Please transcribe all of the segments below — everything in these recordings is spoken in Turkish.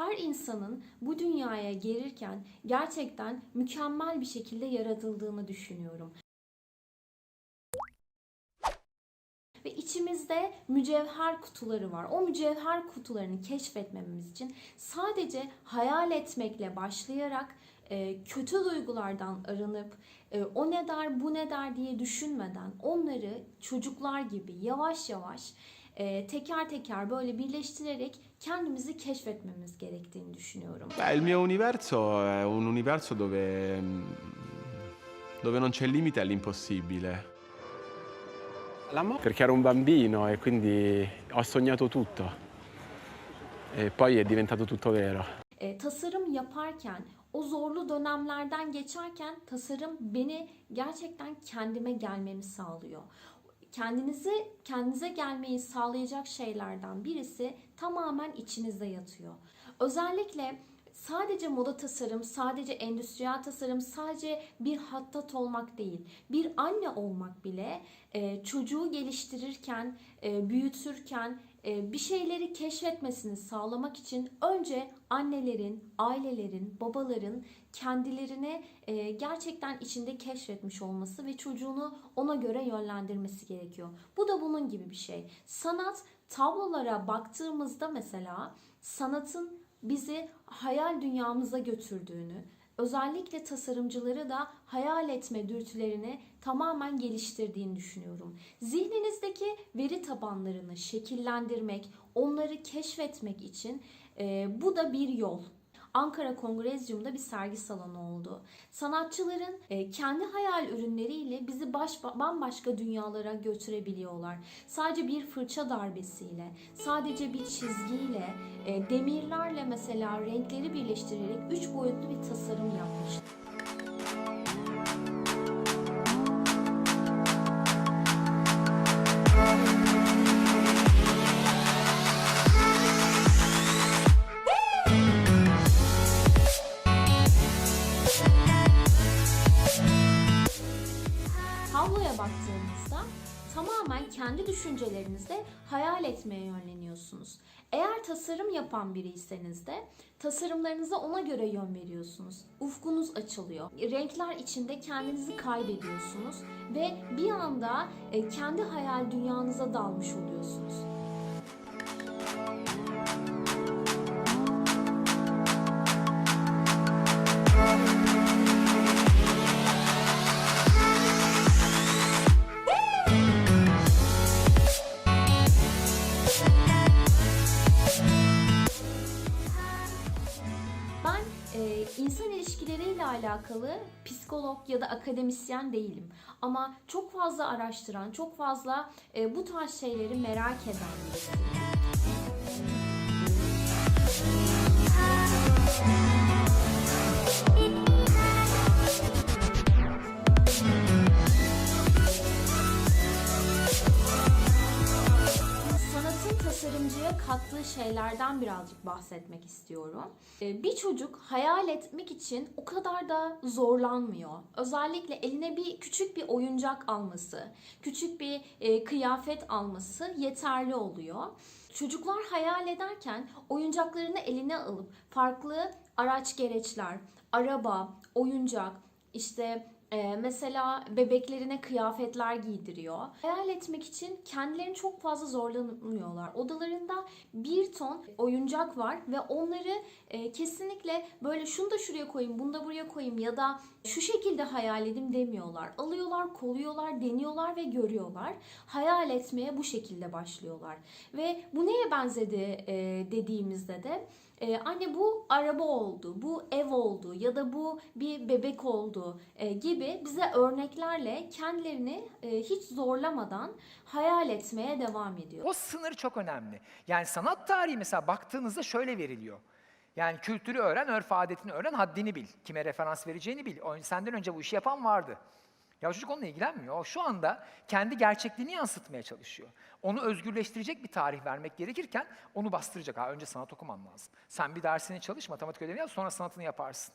her insanın bu dünyaya gelirken gerçekten mükemmel bir şekilde yaratıldığını düşünüyorum. Ve içimizde mücevher kutuları var. O mücevher kutularını keşfetmemiz için sadece hayal etmekle başlayarak e, kötü duygulardan arınıp e, o ne der bu ne der diye düşünmeden onları çocuklar gibi yavaş yavaş e, teker teker böyle birleştirerek kendimizi keşfetmemiz gerektiğini düşünüyorum. Beh, il mio universo è un universo dove, mm, dove non c'è limite all'impossibile. Perché ero un bambino e quindi ho sognato tutto. E poi è diventato tutto vero. E, tasarım yaparken o zorlu dönemlerden geçerken tasarım beni gerçekten kendime gelmemi sağlıyor. Kendinizi kendinize gelmeyi sağlayacak şeylerden birisi tamamen içinizde yatıyor. Özellikle sadece moda tasarım, sadece endüstriyel tasarım, sadece bir hattat olmak değil. Bir anne olmak bile çocuğu geliştirirken, büyütürken bir şeyleri keşfetmesini sağlamak için önce annelerin, ailelerin, babaların kendilerini e, gerçekten içinde keşfetmiş olması ve çocuğunu ona göre yönlendirmesi gerekiyor. Bu da bunun gibi bir şey. Sanat tablolara baktığımızda mesela sanatın bizi hayal dünyamıza götürdüğünü, özellikle tasarımcıları da hayal etme dürtülerini tamamen geliştirdiğini düşünüyorum. Zihninizdeki veri tabanlarını şekillendirmek, onları keşfetmek için e, bu da bir yol. Ankara Kongrezyum'da bir sergi salonu oldu. Sanatçıların e, kendi hayal ürünleriyle bizi baş, bambaşka dünyalara götürebiliyorlar. Sadece bir fırça darbesiyle, sadece bir çizgiyle, e, demirlerle mesela renkleri birleştirerek üç boyutlu bir tasarım yapmış. Tamamen kendi düşüncelerinizde hayal etmeye yönleniyorsunuz. Eğer tasarım yapan biriyseniz de tasarımlarınıza ona göre yön veriyorsunuz. Ufkunuz açılıyor. Renkler içinde kendinizi kaybediyorsunuz ve bir anda e, kendi hayal dünyanıza dalmış oluyorsunuz. İlişkileriyle alakalı psikolog ya da akademisyen değilim. Ama çok fazla araştıran, çok fazla e, bu tarz şeyleri merak eden birisiyim. Şeylerden birazcık bahsetmek istiyorum. Ee, Bir çocuk hayal etmek için o kadar da zorlanmıyor. Özellikle eline bir küçük bir oyuncak alması, küçük bir e, kıyafet alması yeterli oluyor. Çocuklar hayal ederken oyuncaklarını eline alıp farklı araç gereçler, araba, oyuncak, işte ee, mesela bebeklerine kıyafetler giydiriyor. Hayal etmek için kendilerini çok fazla zorlanmıyorlar. Odalarında bir ton oyuncak var ve onları e, kesinlikle böyle şunu da şuraya koyayım, bunu da buraya koyayım ya da şu şekilde hayal edeyim demiyorlar. Alıyorlar, koluyorlar, deniyorlar ve görüyorlar. Hayal etmeye bu şekilde başlıyorlar. Ve bu neye benzedi e, dediğimizde de ee, anne bu araba oldu, bu ev oldu ya da bu bir bebek oldu e, gibi bize örneklerle kendilerini e, hiç zorlamadan hayal etmeye devam ediyor. O sınır çok önemli. Yani sanat tarihi mesela baktığınızda şöyle veriliyor. Yani kültürü öğren, örf adetini öğren, haddini bil. Kime referans vereceğini bil. Senden önce bu işi yapan vardı. Ya çocuk onunla ilgilenmiyor. O şu anda kendi gerçekliğini yansıtmaya çalışıyor. Onu özgürleştirecek bir tarih vermek gerekirken onu bastıracak. Ha, önce sanat okuman lazım. Sen bir dersini çalış, matematik ödevini yap, sonra sanatını yaparsın.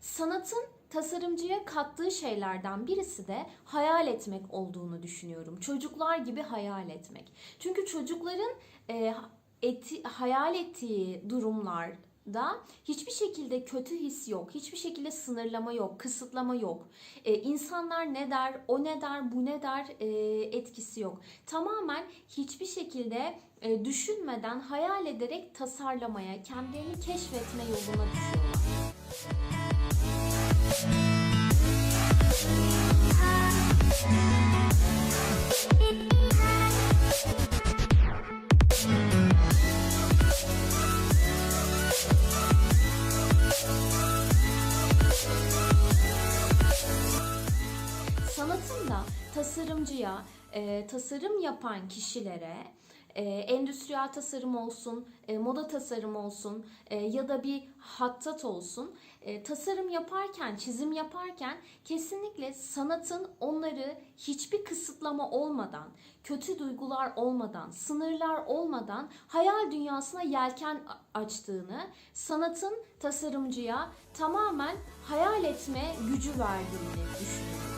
Sanatın tasarımcıya kattığı şeylerden birisi de hayal etmek olduğunu düşünüyorum. Çocuklar gibi hayal etmek. Çünkü çocukların e, eti, hayal ettiği durumlar, da hiçbir şekilde kötü his yok, hiçbir şekilde sınırlama yok, kısıtlama yok. Ee, insanlar ne der, o ne der, bu ne der e, etkisi yok. Tamamen hiçbir şekilde e, düşünmeden, hayal ederek tasarlamaya, kendilerini keşfetme yoluna düşüyorlar. Sanatın da tasarımcıya, e, tasarım yapan kişilere, e, endüstriyel tasarım olsun, e, moda tasarım olsun e, ya da bir hattat olsun, e, tasarım yaparken, çizim yaparken kesinlikle sanatın onları hiçbir kısıtlama olmadan, kötü duygular olmadan, sınırlar olmadan hayal dünyasına yelken açtığını, sanatın tasarımcıya tamamen hayal etme gücü verdiğini düşünüyorum.